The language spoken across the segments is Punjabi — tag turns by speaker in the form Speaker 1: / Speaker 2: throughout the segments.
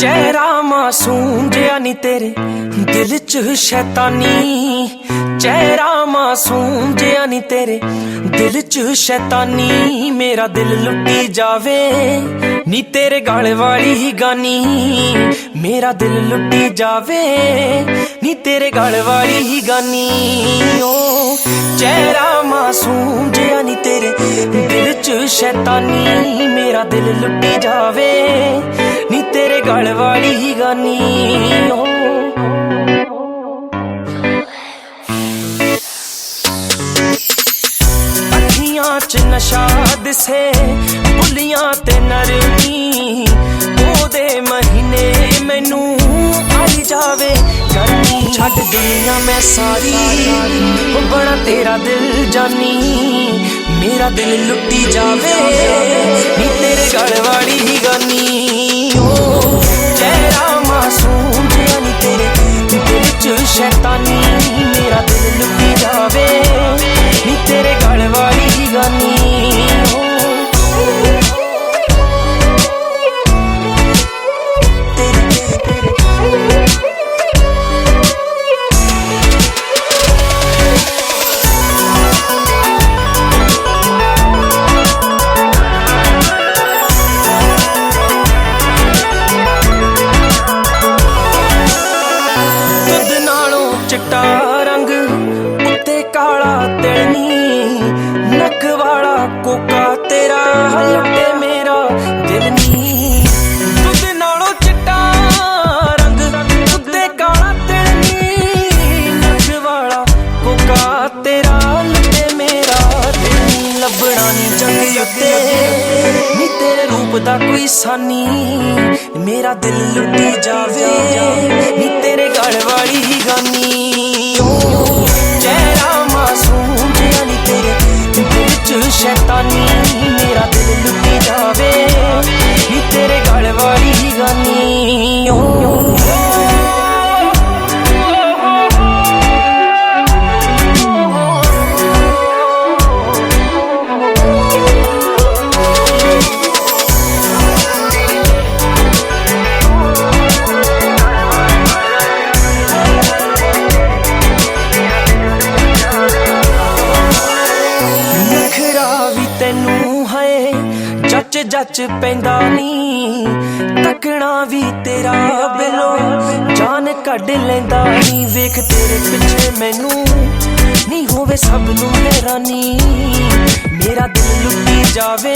Speaker 1: ਚਿਹਰਾ ਮਾਸੂਮ ਜਿਹਾ ਨੀ ਤੇਰੇ ਦਿਲ 'ਚ ਸ਼ੈਤਾਨੀ। ਚਿਹਰਾ ਮਾਸੂਮ ਜਿਹਾ ਨੀ ਤੇਰੇ ਦਿਲ 'ਚ ਸ਼ੈਤਾਨੀ। ਮੇਰਾ ਦਿਲ ਲੁੱਟੀ ਜਾਵੇ, ਨੀ ਤੇਰੇ ਗਾਲ ਵਾਲੀ ਹੀ ਗਾਨੀ। ਮੇਰਾ ਦਿਲ ਲੁੱਟੀ ਜਾਵੇ, ਨੀ ਤੇਰੇ ਗਾਲ ਵਾਲੀ ਹੀ ਗਾਨੀ। ਓ ਚਿਹਰਾ ਮਾਸੂਮ ਜਿਹਾ ਨੀ ਤੇਰੇ ਦਿਲ 'ਚ ਸ਼ੈਤਾਨੀ। ਮੇਰਾ ਦਿਲ ਲੁੱਟੀ ਜਾਵੇ ਗਲ ਵਾਲੀ ਗਾਨੀ। ਓ ਅੱਖੀਆਂ 'ਚ ਨਸ਼ਾ ਦਿਸੇ ਬੁੱਲੀਆਂ ਤੇ ਨਰਮੀ। ਉਹਦੇ ਮਹੀਨੇ ਮੈਨੂੰ ਆਈ ਜਾਵੇ। ਗਰਮੀ ਛੱਡ ਦੁਨੀਆ ਮੈਂ ਸਾਰੀ। ਉਹ ਬਣਾ ਤੇਰਾ ਦਿਲ ਜਾਨੀ। ਮੇਰਾ ਦਿਲ ਲੁੱਟੀ ਜਾਵੇ। ਨੀ ਤੇਰੇ ਗਲ ਵਾਲੀ ਹੀ ਗਾਨੀ। ਤੇਰੇ ਕੋਈ ਸਾਨੀ। ਮੇਰਾ ਦਿਲ ਲੁੱਟੀ ਜਾਵੇ। ਨੀ ਤੇਰੇ ਗਲ ਵਾਲੀ ਹੀ ਗਾਨੀ। ਤੈਨੂੰ ਹੈ ਜੱਚ ਜੱਚ ਪੈਂਦਾ ਨੀ। ਤੱਕਣਾ ਵੀ ਤੇਰਾ ਬਿਲੋ, ਜਾਨ ਕੱਢ ਲੈਂਦਾ ਨੀ। ਵੇਖ ਤੇਰੇ ਪਿੱਛੇ ਮੈਨੂੰ ਨਹੀਂ ਹੋਵੇ ਸਭ ਨੂੰ ਹੈਰਾਨੀ। ਮੇਰਾ ਦਿਲ ਲੁੱਟੀ ਜਾਵੇ,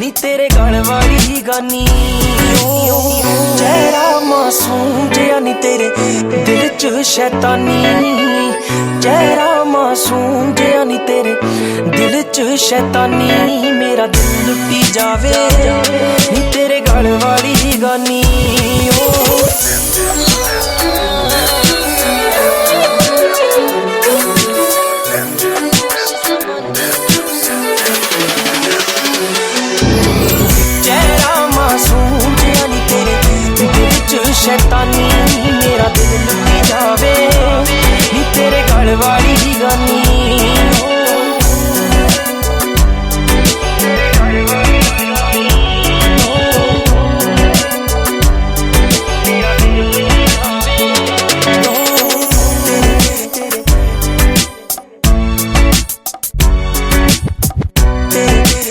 Speaker 1: ਨੀ ਤੇਰੇ ਗਲ ਵਾਲੀ ਹੀ ਗਾਨੀ। ਓ ਚਿਹਰਾ ਮਾਸੂਮ ਜਿਹਾ ਨੀ ਤੇਰੇ ਦਿਲ 'ਚ ਸ਼ੈਤਾਨੀ। ਚਿਹਰਾ ਮਾਸੂਮ ਜਿਹਾ ਦਿਲ 'ਚ ਸ਼ੈਤਾਨੀ ਮੇਰਾ ਦਿਲ ਲੁੱਟੀ ਜਾਵੇ। ਨੀ ਤੇਰੇ ਗਲ ਵਾਲੀ ਹੀ ਗਾਨੀ ਓ ਚਿਹਰਾ ਨੀ ਤੇਰੇ 'ਚ ਸ਼ੈਤਾਨੀ ਮੇਰਾ ਦਿਲ ਲੁੱਟੀ ਜਾਵੇ। ਨੀ ਤੇਰੇ ਗਲ ਵਾਲੀ ਗਾਨੀ